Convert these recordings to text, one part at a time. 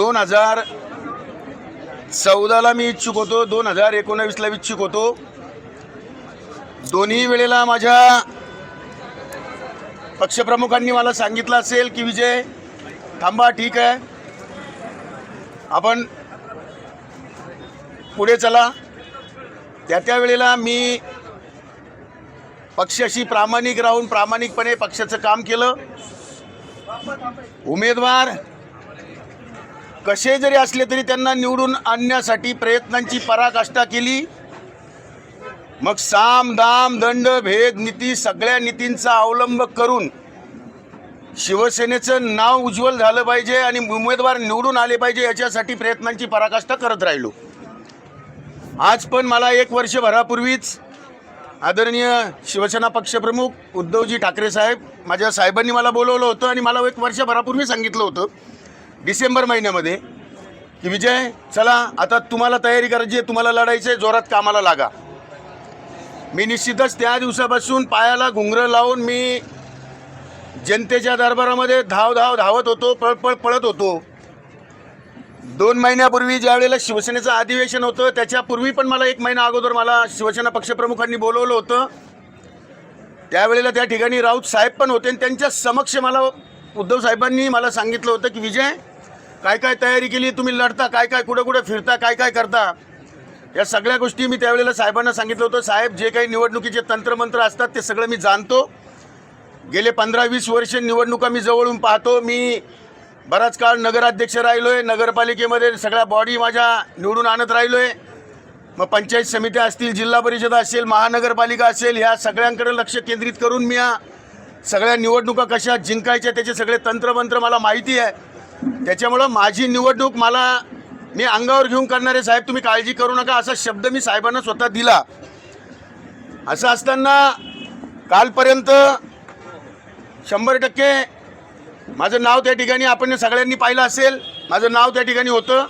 दोन हजार चौदाला मी इच्छुक होतो दोन हजार एकोणावीसला इच्छुक होतो. दोन्ही वेळेला माझ्या पक्षप्रमुखांनी मला सांगितलं असेल की विजय थांबा ठीक आहे. आपण पुढे चला. त्या त्या वेळेला मी पक्षाशी प्रामाणिक राहून प्रामाणिकपणे पक्षाचं काम केलं. उमेदवार कसे जरी असले तरी त्यांना निवडून आणण्यासाठी प्रयत्नांची पराकाष्ठा केली. मग साम दाम दंड भेद नीती सगळ्या नीतींचा अवलंब करून शिवसेनेचं नाव उज्ज्वल झालं पाहिजे आणि उमेदवार निवडून आले पाहिजे याच्यासाठी प्रयत्नांची पराकाष्ठा करत राहिलो. आज पण मला एक वर्षभरापूर्वीच आदरणीय शिवसेना पक्षप्रमुख उद्धवजी ठाकरे साहेब माझ्या साहेबांनी मला बोलवलं होतं आणि मला एक वर्षभरापूर्वी सांगितलं होतं. डिसेंबर महिन्यामध्ये की विजय चला आता तुम्हाला तयारी करायची आहे तुम्हाला लढायचं आहे जोरात कामाला लागा. मी निश्चितच त्या दिवसापासून पायाला घुंगरं लावून मी जनतेच्या दरबारामध्ये धाव धाव धावत होतो पळ पळ पळत होतो. दोन महिन्यापूर्वी ज्या वेळेला शिवसेनेचं अधिवेशन होतं त्याच्यापूर्वी पण मला एक महिना अगोदर मला शिवसेना पक्षप्रमुखांनी बोलवलं होतं. त्यावेळेला त्या ठिकाणी राऊत साहेब पण होते आणि त्यांच्या समक्ष मला उद्धव साहेबांनी मला सांगितलं होतं की विजय काय काय तयारी केली तुम्ही लढता काय काय कुठं कुठं फिरता काय काय करता? या सगळ्या गोष्टी मी त्यावेळेला साहेबांना सांगितलं होतं. साहेब जे काही निवडणुकीचे तंत्रमंत्र असतात ते सगळं मी जाणतो. गेले पंधरा वीस वर्ष निवडणुका मी जवळून पाहतो. मी बराच काळ नगराध्यक्ष राहिलो आहे नगरपालिकेमध्ये सगळ्या बॉडी माझ्या निवडून आणत राहिलो आहे मग पंचायत समित्या असतील जिल्हा परिषद असेल महानगरपालिका असेल ह्या सगळ्यांकडे लक्ष केंद्रित करून मी या सगळ्या निवडणुका कशा जिंकायच्या त्याचे सगळे तंत्रमंत्र मला माहिती आहे. त्याच्यामुळं माझी निवडणूक मला मी अंगावर घेऊन करणारे साहेब तुम्ही काळजी करू नका. असा शब्द मी साहेबांना स्वतः दिला. असं असताना कालपर्यंत शंभर टक्के माझं नाव त्या ठिकाणी आपण सगळ्यांनी पाहिलं असेल. माझं नाव त्या ठिकाणी होतं.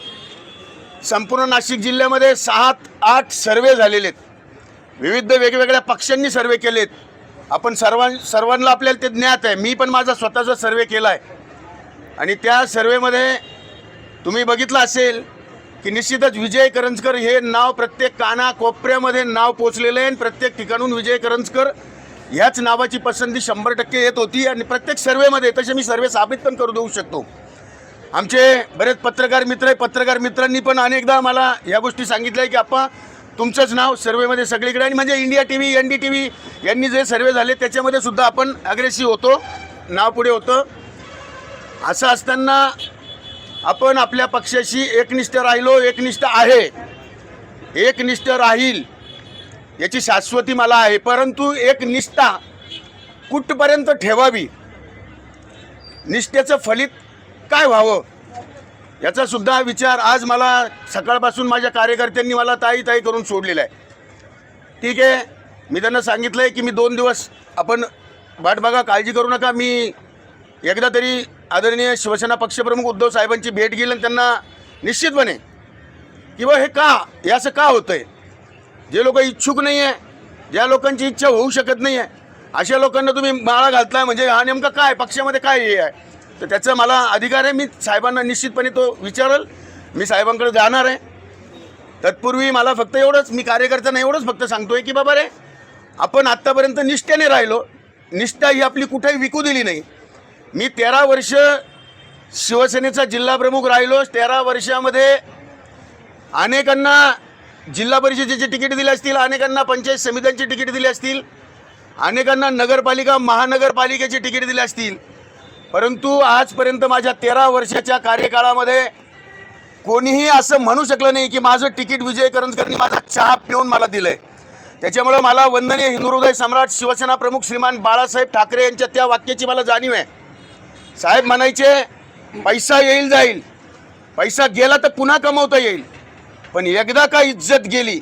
संपूर्ण नाशिक जिल्ह्यामध्ये सात आठ सर्वे झालेले आहेत विविध वेगवेगळ्या पक्षांनी सर्वे केलेत. आपण सर्वां सर्वांना आपल्याला ते ज्ञात आहे. मी पण माझा स्वतःचा सर्वे केला आहे आणि त्या सर्वेमध्ये तुम्ही बघितलं असेल की निश्चितच विजय करंजकर हे नाव प्रत्येक काना कोपऱ्यामध्ये नाव पोचलेलं आहे आणि प्रत्येक ठिकाणून विजय करंजकर ह्याच नावाची पसंती शंभर टक्के येत होती आणि प्रत्येक सर्वेमध्ये तसे मी सर्वे साबित पण करू देऊ शकतो. आमचे बरेच पत्रकार मित्र आहे पत्रकार मित्रांनी पण अनेकदा मला या गोष्टी सांगितल्या की आप्पा तुमचंच नाव सर्वेमध्ये सगळीकडे आणि म्हणजे India T V N D T V यांनी जे सर्वे झाले त्याच्यामध्ये सुद्धा आपण अग्रेसिव्ह होतो नाव पुढे होतं. असं असताना आपण आपल्या पक्षाशी एकनिष्ठ राहिलो एकनिष्ठ आहे. एकनिष्ठ राहील याची शाश्वती मला आहे. परंतु एक निष्ठा कुठपर्यंत ठेवावी? निष्ठेचं फलित काय व्हावं? याचा सुद्धा विचार आज मला सकाळपासून माझ्या कार्यकर्त्यांनी मला ताई ताई करून सोडलेला आहे. ठीक आहे मी त्यांना सांगितलं आहे की मी दोन दिवस आपण वाट बघा काळजी करू नका. मी एकदा तरी आदरणीय शिवसेना पक्षप्रमुख उद्धव साहेबांची भेट घेईल आणि त्यांना निश्चितपणे किंवा हे का हे असं का होतं आहे जे लोक इच्छुक नाही आहे ज्या लोकांची इच्छा होऊ शकत नाही आहे अशा लोकांना तुम्ही माळा घालताय म्हणजे हा नेमका काय पक्षामध्ये काय हे आहे? तर त्याचा मला अधिकार आहे मी साहेबांना निश्चितपणे तो विचारल मी साहेबांकडे जाणार आहे. तत्पूर्वी मला फक्त एवढंच मी कार्यकर्त्यांना एवढंच फक्त सांगतोय की बाबा रे आपण आत्तापर्यंत निष्ठेने राहिलो निष्ठा ही आपली कुठेही विकू दिली नाही. मी तेरा वर्ष शिवसेनेचा जिल्हाप्रमुख राहिलो. तेरा वर्षामध्ये अनेकांना जिल्हा परिषदेची तिकीट दिली असतील अनेकांना पंचायत समित्यांची तिकीट दिली असतील अनेकांना नगरपालिका महानगरपालिकेची तिकीट दिली असतील. परंतु आजपर्यंत माझ्या तेरा वर्षाच्या कार्यकाळामध्ये कोणीही असं म्हणू शकलं नाही की माझं तिकीट विजय करंजकरनी माझा चहा पिऊन मला दिलंय. त्याच्यामुळं मला वंदनीय हिंदू हृदय सम्राट शिवसेना प्रमुख श्रीमान बाळासाहेब ठाकरे यांच्या त्या वाक्याची मला जाणीव आहे. साहेब म्हणायचे पैसा येईल जाईल. पैसा गेला तर पुन्हा कमवता येईल. पण एकदा का इज्जत गेली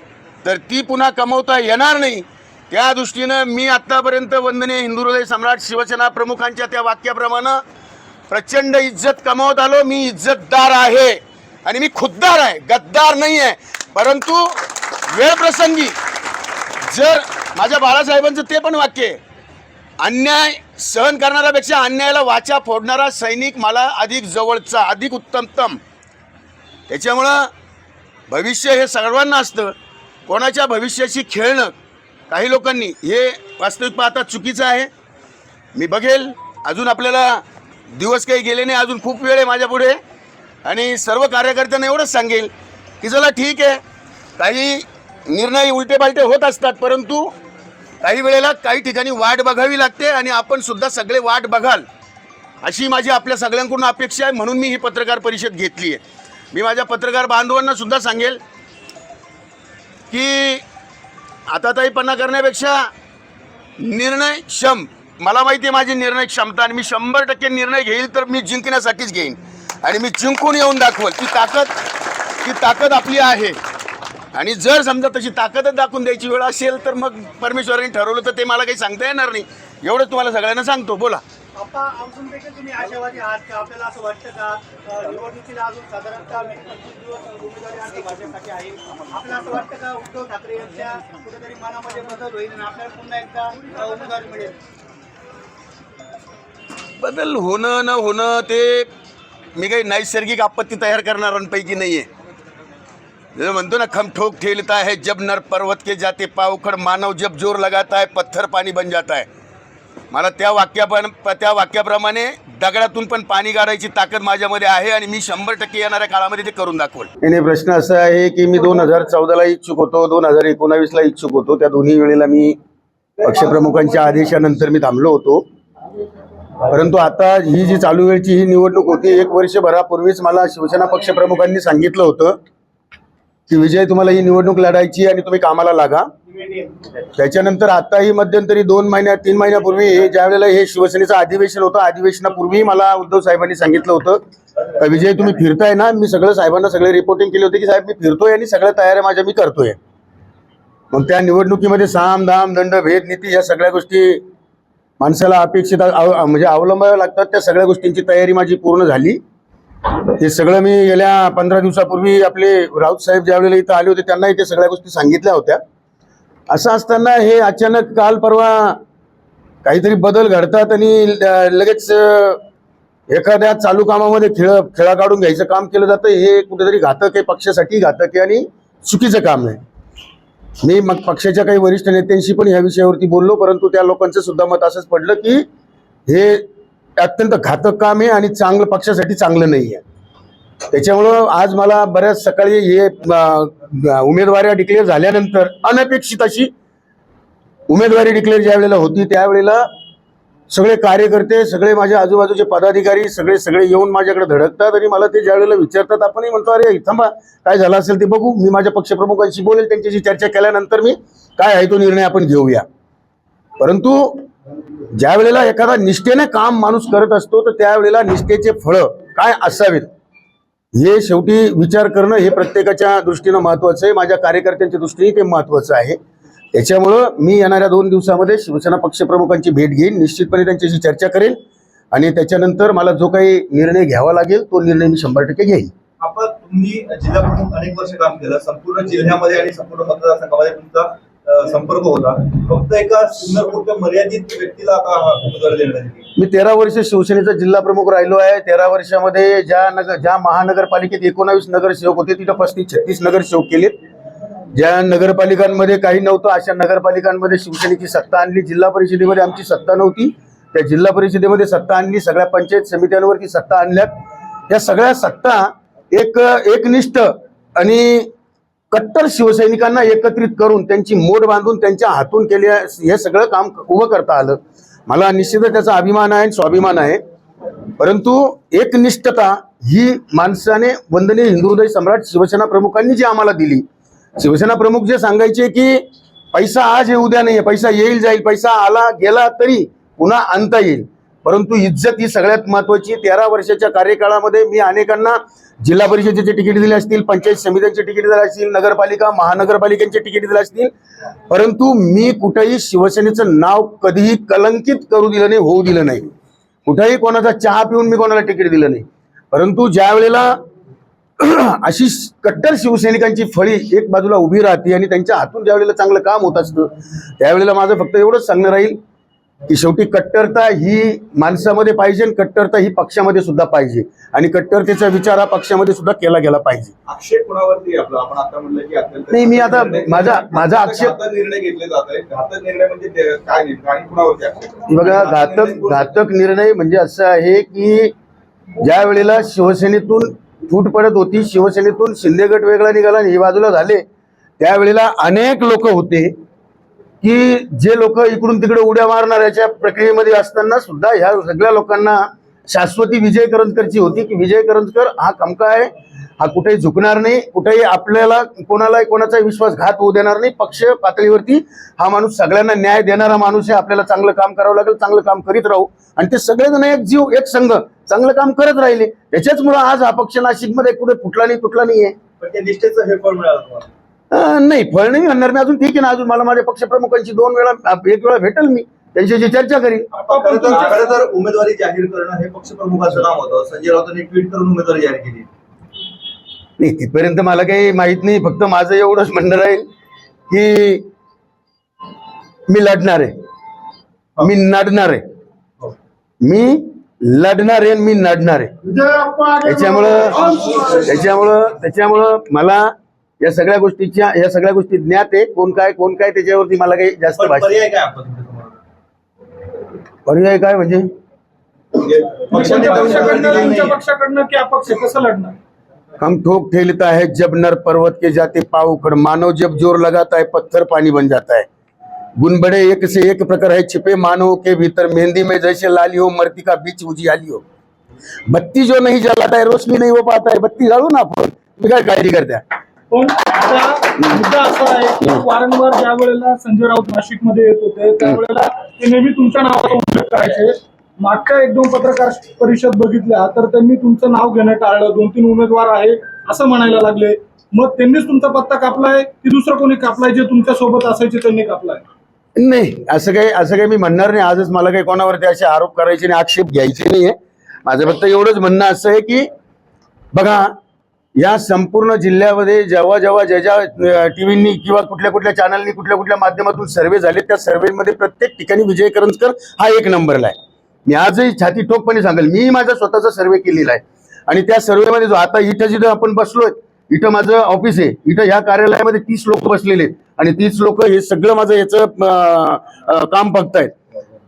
तर ती पुन्हा कमवता येणार नाही. त्या दृष्टीनं मी आत्तापर्यंत वंदनीय हिंदू हृदय सम्राट शिवसेना प्रमुखांच्या त्या वाक्याप्रमाणे प्रचंड इज्जत कमावत आलो. मी इज्जतदार आहे आणि मी खुद्दार आहे गद्दार नाही आहे. परंतु वेळप्रसंगी जर माझ्या बाळासाहेबांचं ते पण वाक्य आहे अन्याय सहन करणाऱ्यापेक्षा अन्यायाला वाचा फोडणारा सैनिक मला अधिक जवळचा अधिक उत्तमतम. त्याच्यामुळं भविष्य हे सर्वांना असतं. कोणाच्या भविष्याशी खेळणं काही लोकांनी हे वास्तविक पाहता चुकीचं आहे. मी बघेल. अजून आपल्याला दिवस काही गेले नाही अजून खूप वेळ आहे माझ्यापुढे आणि सर्व कार्यकर्त्यांना एवढंच सांगेल की चला ठीक आहे. काही निर्णय उलटे पालटे होत असतात परंतु काही वेळेला काही ठिकाणी वाट बघावी लागते आणि आपण सुद्धा सगळे वाट बघाल. अशी माझी आपल्या सगळ्यांकडून अपेक्षा आहे म्हणून मी ही पत्रकार परिषद घेतली आहे. मी माझ्या पत्रकार बांधवांना सुद्धा सांगेल की आता ताईपणा करण्यापेक्षा निर्णय क्षम. मला माहिती आहे माझी निर्णय क्षमता आणि मी शंभर टक्के निर्णय घेईल तर मी जिंकण्यासाठीच घेईन. आणि मी जिंकून येऊन दाखवल ती ताकद ती ताकद आपली आहे. आणि जर समजा तशी ताकदच दाखवून द्यायची वेळ असेल तर मग परमेश्वरांनी ठरवलं तर ते मला काही सांगता येणार नाही. एवढं तुम्हाला सगळ्यांना सांगतो. बोला. अप्पा अजून देखील तुम्ही आशावादी आहात का? आपल्याला असं वाटतं का अ, निवडणुकीला अजून साधारणतः वीस पंचवीस दिवस उमेदवारी आणखी भाजपसाठी आहे? आपल्याला असं वाटतं का उद्धव ठाकरे यांच्या कुठेतरी मनामध्ये बदल होईल आणि आपल्याला पुन्हा एकदा अ, उमेदवारी मिळेल? बदल होणं न होणं ते मी काही नैसर्गिक आपत्ती तयार करणाऱ्यांपैकी नाही आहे म्हणतो ना खम ठोक ठेलता है जब नर पर्वत के जाते पावखड मानव जब जोर लगाता है पत्थर पाणी बन जाता है। मला त्या वाक्यापण त्या वाक्याप्रमाणे दगडातून पण पाणी काढायची ताकद माझ्यामध्ये आहे आणि मी शंभर टक्के येणाऱ्या काळामध्ये ते करून दाखवल. नाही प्रश्न असा आहे की मी दोन हजार चौदाला इच्छुक होतो दोन हजार एकोणावीसला इच्छुक होतो. त्या दोन्ही वेळेला मी पक्षप्रमुखांच्या आदेशानंतर मी थांबलो होतो. परंतु आता ही जी चालू वेळची ही निवडणूक होती एक वर्षभरापूर्वीच मला शिवसेना पक्षप्रमुखांनी सांगितलं होतं की विजय तुम्हाला ही निवडणूक लढायची आणि तुम्ही कामाला लागा. त्याच्यानंतर आताही मध्यंतरी दोन महिन्या तीन महिन्यापूर्वी ज्या वेळेला हे शिवसेनेचं अधिवेशन होतं अधिवेशनापूर्वी मला उद्धव साहेबांनी सांगितलं होतं विजय तुम्ही फिरताय ना? मी सगळं साहेबांना सगळे रिपोर्टिंग केली होती की साहेब मी फिरतोय आणि सगळ्या तयाऱ्या माझ्या मी करतोय. मग त्या निवडणुकीमध्ये साम दाम दंड भेद नीती या सगळ्या गोष्टी माणसाला अपेक्षित म्हणजे अवलंबाव्या लागतात. त्या सगळ्या गोष्टींची तयारी माझी पूर्ण झाली. हे सगळं मी गेल्या पंधरा दिवसापूर्वी आपले राऊत साहेब ज्यावेळेला इथं आले होते त्यांनाही ते सगळ्या गोष्टी सांगितल्या होत्या. असं असताना हे अचानक काल परवा काहीतरी बदल घडतात आणि लगेच एखाद्या चालू कामामध्ये खेळ खेळा काढून घ्यायचं काम केलं जातं हे कुठेतरी घातक आहे पक्षासाठी घातक आहे आणि चुकीचं काम आहे. मी मग पक्षाच्या काही वरिष्ठ नेत्यांशी पण ह्या विषयावरती बोललो परंतु त्या लोकांचं सुद्धा मत असंच पडलं की हे अत्यंत घातक काम आहे आणि चांगलं पक्षासाठी चांगलं नाही आहे. त्याच्यामुळं आज मला बऱ्याच सकाळी हे उमेदवारी डिक्लेअर झाल्यानंतर अनपेक्षित अशी उमेदवारी डिक्लेअर ज्या वेळेला होती त्यावेळेला सगळे कार्यकर्ते सगळे माझ्या आजूबाजूचे पदाधिकारी सगळे सगळे येऊन माझ्याकडे धडकतात आणि मला ते ज्या वेळेला विचारतात आपणही म्हणतो अरे थांबा काय झालं असेल ते बघू. मी माझ्या पक्षप्रमुखांशी बोलेल त्यांच्याशी चर्चा केल्यानंतर मी काय आहे तो निर्णय आपण घेऊया. परंतु ज्या वेळेला एखादा निष्ठेने काम माणूस करत असतो तर त्यावेळेला निष्ठेचे फळं काय असावेत? हे शेवटी विचार करणं हे प्रत्येकाच्या दृष्टीनं महत्वाचं आहे. माझ्या कार्यकर्त्यांच्या दृष्टीने ते महत्वाचं आहे. त्याच्यामुळं मी येणाऱ्या दोन दिवसामध्ये शिवसेना पक्षप्रमुखांची भेट घेईन. निश्चितपणे त्यांच्याशी चर्चा करेन आणि त्याच्यानंतर मला जो काही निर्णय घ्यावा लागेल तो निर्णय मी शंभर टक्के घेईन. आपण तुम्ही जिल्हा प्रमुख अनेक वर्ष काम केलं. संपूर्ण जिल्ह्यामध्ये आणि संपूर्ण मतदारसंघामध्ये तुमचा संपर्क होता. फक्त एका सिन्नरपूरच्या मर्यादित व्यक्तीला देण्यात मी तेरा वर्ष शिवसेनेचा जिल्हा प्रमुख राहिलो आहे. तेरा वर्षामध्ये ज्या नगर ज्या महानगरपालिकेत एकोणावीस नगरसेवक होते तिथं पस्तीस छत्तीस नगरसेवक केलेत. ज्या नगरपालिकांमध्ये काही नव्हतं अशा नगरपालिकांमध्ये शिवसेनेची सत्ता आणली. जिल्हा परिषदेमध्ये आमची सत्ता नव्हती. त्या जिल्हा परिषदेमध्ये सत्ता आणली. सगळ्या पंचायत समित्यांवरती सत्ता आणल्यात. या सगळ्या सत्ता एक एकनिष्ठ आणि कट्टर शिवसैनिकांना एकत्रित करून त्यांची मोड बांधून त्यांच्या हातून केले हे सगळं काम उभं करता आलं. मला निश्चितच त्याचा अभिमान आहे आणि स्वाभिमान आहे. परंतु एकनिष्ठता ही माणसाने वंदनीय हिंदू हृदय सम्राट शिवसेना प्रमुखांनी जी आम्हाला दिली. शिवसेना प्रमुख जे सांगायचे की पैसा आज आहे उद्या नाही पैसा येईल जाईल पैसा आला गेला तरी पुन्हा आणता येईल. परंतु इज्जत ही सगळ्यात महत्वाची. तेरा वर्षाच्या कार्यकाळामध्ये मी अनेकांना जिल्हा परिषदेचे तिकीट दिले असतील पंचायत समित्यांचे तिकीट दिले असतील नगरपालिका महानगरपालिकांचे तिकीट दिले असतील परंतु मी कुठेही शिवसेनेचं नाव कधीही कलंकित करू दिलं नाही होऊ दिलं नाही. कुठेही कोणाचा चहा पिऊन मी कोणाला तिकीट दिलं नाही. परंतु ज्या वेळेला अशी कट्टर शिवसैनिकांची फळी एक बाजूला उभी राहते आणि त्यांच्या हातून ज्या वेळेला चांगलं काम होत असतं त्यावेळेला माझं फक्त एवढंच सांगणं राहील की शेवटी कट्टरता ही माणसामध्ये पाहिजे आणि कट्टरता ही पक्षामध्ये सुद्धा पाहिजे. आणि कट्टरतेचा विचार हा पक्षामध्ये सुद्धा केला गेला पाहिजे. आक्षेप कुणावरती आपला? आपण आता म्हणलं की अत्यंत नाही, मी आता निर्णय- माझा- माझा आक्षेप- घातक निर्णय घेतले जात आहे घातक निर्णय म्हणजे ते काय नेमकं आणि कुणावरती आक्षेप? बघा घातक घातक निर्णय म्हणजे असं आहे की ज्या वेळेला शिवसेनेतून फूट पडत होती शिवसेनेतून शिंदे गट वेगळा निघाला आणि हे बाजूला झाले त्यावेळेला अनेक लोक होते. की जे लोक इकडून तिकडे उड्या मारणाऱ्याच्या प्रक्रियेमध्ये असताना सुद्धा ह्या सगळ्या लोकांना शाश्वती विजय करंजकरची होती की विजय करंजकर हा कमका आहे हा कुठेही झुकणार नाही कुठेही आपल्याला कोणाला कोणाचा विश्वासघात होऊ देणार नाही पक्ष पातळीवरती हा माणूस सगळ्यांना न्याय देणारा माणूस आहे आपल्याला चांगलं काम करावं लागेल चांगलं काम करीत राहू. आणि ते सगळेजण एक जीव एक संघ चांगलं काम करत राहिले. त्याच्याचमुळं आज हा पक्ष नाशिकमध्ये कुठे फुटला नाही तुटला नाहीये. पण त्या निष्ठेचं हे फळ मिळालं तुम्हाला? नाही फळ नाही म्हणणार मी. अजून ठीक आहे ना अजून मला माझ्या पक्षप्रमुखांची दोन वेळा एक वेळा भेटेल मी. त्यांच्याशी चर्चा करीन. खरं तर खरं तर उमेदवारी जाहीर करणं हे पक्षप्रमुखाचं काम होतं. संजय राऊतांनी ट्विट करून उमेदवारी जाहीर केली. नाही तिथपर्यंत मला काही माहीत नाही. फक्त माझं एवढंच म्हणणं राहील की मी लढणार आहे. मी नडणार आहे. मी लढणार आहे आणि मी नडणार आहे. त्याच्यामुळं त्याच्यामुळं त्याच्यामुळं मला या सगळ्या गोष्टीच्या या सगळ्या गोष्टी ज्ञात आहे कोण काय कोण काय त्याच्यावरती मला काही जास्त पण पर्याय काय आपला पर्याय काय म्हणजे? म्हणजे पक्षाने पक्षाकडनं तुमच्या पक्षाकडनं की अपक्ष कसं लढणार? हम ठोक ठेलता है जब नर पर्वत के जाते पाव उखड़। मानव जब ज़ोर लगाता है पत्थर पानी बन जाता है। गुण बड़े एक से एक प्रकार है छिपे मानव के भीतर। मेहंदी में जैसे लाली हो मरती का बीच उजियाली हो। बत्ती जो नहीं जलाता है रोशनी नहीं हो पाता है। बत्ती जाळू ना आपण तुम्ही काय काळजी करत्या पण आता मुद्दा असा आहे की वारंवार ज्या वेळेला संजय राऊत नाशिकमध्ये येत होते त्यावेळेला ते नेहमी तुमच्या नावाचा उल्लेख करायचे. मागच्या एक दोन पत्रकार परिषद बघितल्या तर त्यांनी तुमचं नाव घेणं टाळलं. दोन तीन उमेदवार आहे असं म्हणायला लागले. मग त्यांनीच तुमचा पत्ता कापलाय की दुसरं कोणी कापलाय जे तुमच्यासोबत असायचे त्यांनी कापलाय? नाही असं काही असं काही मी म्हणणार नाही. आजच मला काही कोणावरती असे आरोप करायचे नाही आक्षेप घ्यायचे नाहीये. माझं फक्त एवढंच म्हणणं असं आहे की बघा या संपूर्ण जिल्ह्यामध्ये जेव्हा जेव्हा ज्या ज्या टीव्हींनी किंवा कुठल्या कुठल्या चॅनलनी कुठल्या कुठल्या माध्यमातून सर्वे झाले त्या सर्वेमध्ये प्रत्येक ठिकाणी विजय करंजकर हा एक नंबरला आहे. मी आजही छाती ठोकपणे सांगेल मी माझा स्वतःचा सर्वे केलेला आहे. आणि त्या सर्वेमध्ये जो आता इथं जिथं आपण बसलोय इथं माझं ऑफिस आहे इथं ह्या कार्यालयामध्ये तीस लोक बसलेले आहेत. आणि तीस लोक हे सगळं माझं याचं काम बघतायत.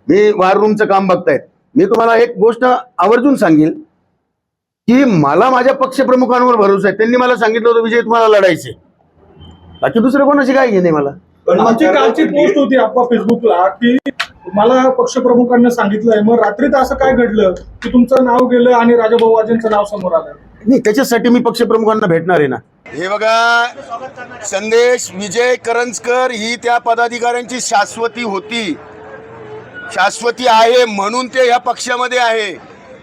मी वार रूमचं काम बघतायत. मी तुम्हाला एक गोष्ट आवर्जून सांगेल की मला माझ्या पक्षप्रमुखांवर भरोसा आहे. त्यांनी मला सांगितलं होतं विजय तुम्हाला लढायचे बाकी दुसरं कोणाशी काय घेणे मला. कालची पोस्ट होती आपला फेसबुकला की मला पक्षप्रमुखांनी सांगितलंय. मग रात्रीत असं काय घडलं की तुमचं नाव गेलं आणि राजाभाऊ वाजेंचं नाव समोर आलं? नाही त्याच्यासाठी मी पक्षप्रमुखांना भेटणार आहे ना. हे बघा संदेश विजय करंजकर ही त्या पदाधिकाऱ्यांची शाश्वती होती. शाश्वती आहे म्हणून ते या पक्षामध्ये आहे.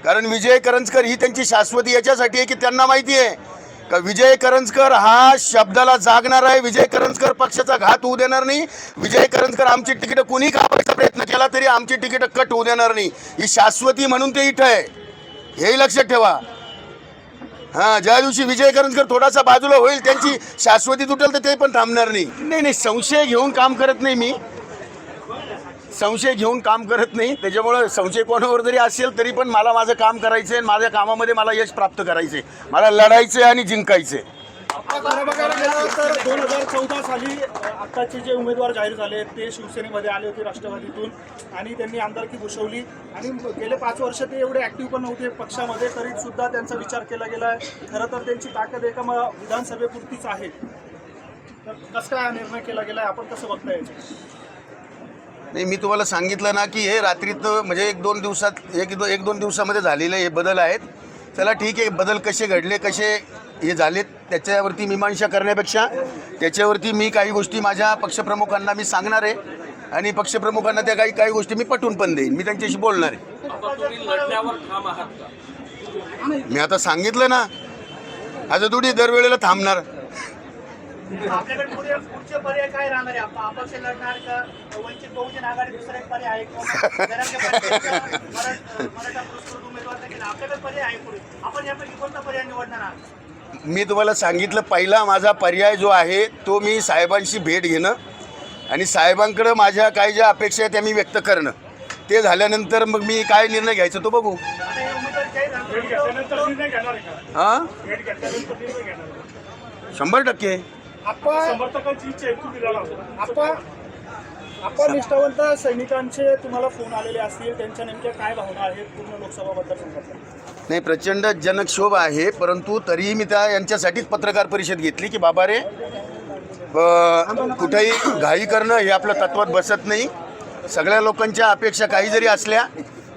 कारण विजय करंजकर ही त्यांची शाश्वती याच्यासाठी आहे की त्यांना माहिती आहे. का विजय करंजकर हा शब्दाला जागणार आहे. विजय करंजकर पक्षाचा घात होऊ देणार नाही. विजय करंजकर आमची तिकीटं कुणी कापायचा प्रयत्न केला तरी आमची तिकीटं कट होऊ देणार नाही. ही शाश्वती म्हणून ते इथं आहे. हेही लक्षात ठेवा. हा ज्या दिवशी विजय करंजकर थोडासा बाजूला होईल त्यांची शाश्वती तुटेल तर ते पण थांबणार नाही. नाही नाही संशय घेऊन काम करत नाही मी. संशय घेऊन काम करत नाही. त्याच्यामुळं संशय कोणावर जरी असेल तरी पण मला माझं काम करायचं आहे माझ्या कामामध्ये मला यश प्राप्त करायचे मला लढायचे आणि जिंकायचे खरं बघायला गेलं तर दोन हजार चौदा साली आत्ताचे जे उमेदवार जाहीर झाले ते शिवसेनेमध्ये आले होते राष्ट्रवादीतून आणि त्यांनी आमदारकी भूषवली. आणि गेले पाच वर्ष ते एवढे ऍक्टिव्ह पण नव्हते पक्षामध्ये तरी सुद्धा त्यांचा विचार केला गेला आहे. खरं तर त्यांची ताकद एका विधानसभेपुरतीच आहे. तर कसं काय निर्णय केला गेला आहे? आपण कसं बघता यायचं नाही मी तुम्हाला सांगितलं ना की हे रात्रीत म्हणजे एक दोन दिवसात एक दो एक दोन दिवसामध्ये झालेले हे बदल आहेत. चला ठीक आहे बदल कसे घडले कसे हे झालेत त्याच्यावरती मीमांसा करण्यापेक्षा त्याच्यावरती मी काही गोष्टी माझ्या पक्षप्रमुखांना मी सांगणार आहे. आणि पक्षप्रमुखांना त्या काही काही गोष्टी मी पटवून पण देईन. मी त्यांच्याशी बोलणार आहे. मी आता सांगितलं ना आता थोडी दरवेळेला थांबणार. आपल्याकडे पुढे पुढचे पर्याय काय राहणार आहे? आप- अपक्ष लढणार का? वंचित बहुजन आघाडी दुसरा एक पर्याय आहे किंवा जरांगे पाटलांचा मराठ- मराठा पुरस्कृत उमेदवार देखील आपल्याकडे पर्याय आहे पुढे. आपण यापैकी कोणता पर्याय निवडणार आहात? मी तुम्हाला सांगितलं पहिला माझा पर्याय जो आहे तो मी साहेबांशी भेट घेणं आणि साहेबांकडं माझ्या काही ज्या अपेक्षा आहेत त्या मी व्यक्त करणं. ते झाल्यानंतर मग मी काय निर्णय घ्यायचा तो बघू. हे हा? शंभर टक्के. आपण समर्थकांची इच्छा आहे तुम्ही लढा आपण आपण निष्ठावंत सैनिकांचे तुम्हाला फोन आलेले असतील त्यांच्या नेमक्या काय भावना आहेत पूर्ण लोकसभा मतदारसंघातल्या नाही प्रचंड जनक्षोभ आहे परंतु तरीही मी त्या यांच्यासाठीच पत्रकार परिषद घेतली की बाबा रे कुठेही घाई करणं हे आपलं तत्वात बसत नाही. सगळ्या लोकांच्या अपेक्षा काही जरी असल्या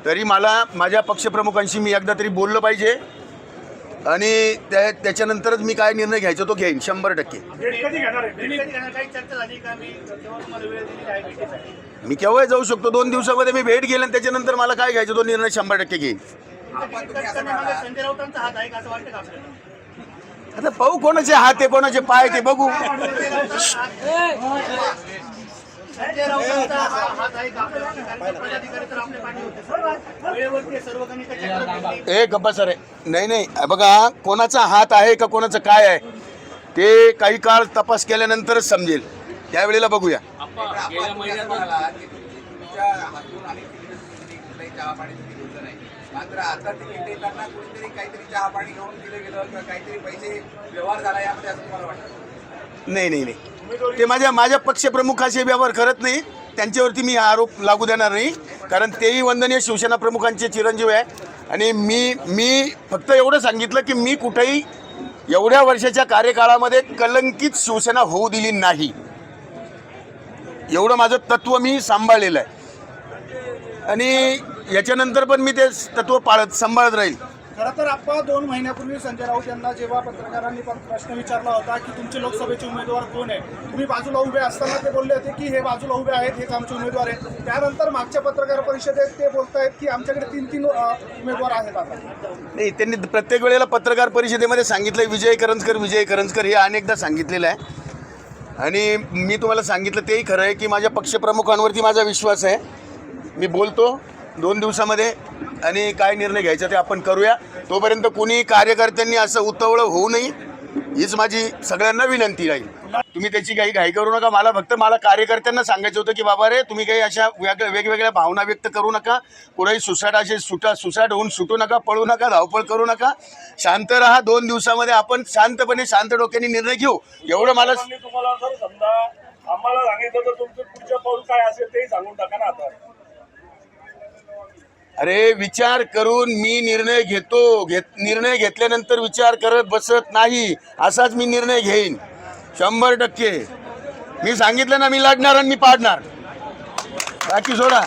तरी मला माझ्या पक्षप्रमुखांशी मी एकदा तरी बोललं पाहिजे. आणि त्या त्याच्यानंतरच मी काय निर्णय घ्यायचा तो घेईन शंभर टक्के. भेट कधी घेणार आहे? भेट भेट कधी घेणार? काही चर्चा झाली का? मी तेव्हा तुम्हाला वेळ दिलेली आहे भेटीसाठी मी केव्हाही जाऊ शकतो दोन दिवसामध्ये मी भेट घेईल आणि त्याच्यानंतर मला काय घ्यायचं तो निर्णय शंभर टक्के घेईन. तिकीट करताना संजय राऊतांचा हात आहे का असं वाटतं का आपल्याला? आता पाहू कोणाचे हात आहे कोणाचे पाय ते बघू. संजय राऊतांचा हा- हात आहे का आपल्याला कारण की पदाधिकारी तर आपल्या पाठी होते. सर्व वेळेवरती सर्व काही चक्र भेटली. ए गप्पा सर. नाही नाही बघा कोणाचा हात आहे का कोणाचं काय आहे ते काही काळ तपास केल्यानंतरच समजेल. त्यावेळेला बघूया. गेल्या महिन्यात म्हणाला की तुमच्या हातून अनेक तिकीट कुठलाही चहा पाणी तुम्ही घेतलं नाही. मात्र आता तिकीट देताना कुठेतरी काहीतरी चहा पाणी घेऊन दिलं गेलं किंवा काहीतरी पैसे व्यवहार झाला यामध्ये असं तुम्हाला वाटतं? नाही नाही नाही. ते माझ्या माझ्या पक्षप्रमुखाशी व्यवहार करत नाही. त्यांच्यावरती मी हा आरोप लागू देणार नाही. कारण तेही वंदनीय शिवसेना प्रमुखांचे चिरंजीव आहे. आणि मी मी फक्त एवढं सांगितलं की मी कुठेही एवढ्या वर्षाच्या कार्यकाळामध्ये कलंकित शिवसेना होऊ दिली नाही. एवढं माझं तत्व मी सांभाळलेलं आहे. आणि याच्यानंतर पण मी ते तत्व पाळत सांभाळत राहील. खरं तर आपण दोन महिन्यापूर्वी संजय राऊत यांना जेव्हा पत्रकारांनी पण प्रश्न विचारला होता की तुमचे लोकसभेचे उमेदवार कोण आहे? तुम्ही बाजूला उभे असताना ते बोलले होते की हे बाजूला उभे आहेत हेच आमचे उमेदवार आहेत. त्यानंतर मागच्या पत्रकार परिषदेत ते बोलत आहेत की आमच्याकडे तीन तीन उमेदवार आहेत आता. नाही त्यांनी प्रत्येक वेळेला पत्रकार परिषदेमध्ये सांगितलं विजय करंजकर विजय करंजकर हे अनेकदा सांगितलेलं आहे. आणि मी तुम्हाला सांगितलं तेही खरं आहे की माझ्या पक्षप्रमुखांवरती माझा विश्वास आहे. मी बोलतो दोन दिवसामध्ये आणि काय निर्णय घ्यायचा ते आपण करूया. तोपर्यंत कुणी कार्यकर्त्यांनी असं उतवळं होऊ नये. हीच माझी सगळ्यांना विनंती राहील. तुम्ही त्याची काही घाई करू नका. मला फक्त मला कार्यकर्त्यांना सांगायचं होतं की बाबा रे तुम्ही काही अशा वेग वेगवेगळ्या भावना व्यक्त करू नका. कुणाही सुसाट असे सुटा सुसाट होऊन सुटू नका पळू नका धावपळ करू नका. शांत राहा. दोन दिवसामध्ये आपण शांतपणे शांत डोक्याने निर्णय घेऊ. एवढं मला तुम्हाला सांगितलं तर तुमचं पुढचं पाऊल काय असेल तेही सांगून टाका ना आता. अरे विचार करून मी निर्णय घेतो. घेत निर्णय घेतल्यानंतर विचार करत बसत नाही असाच मी निर्णय घेईन. शंभर टक्के. मी सांगितलं ना मी लढणार आणि मी पाडणार. बाकी सोडा.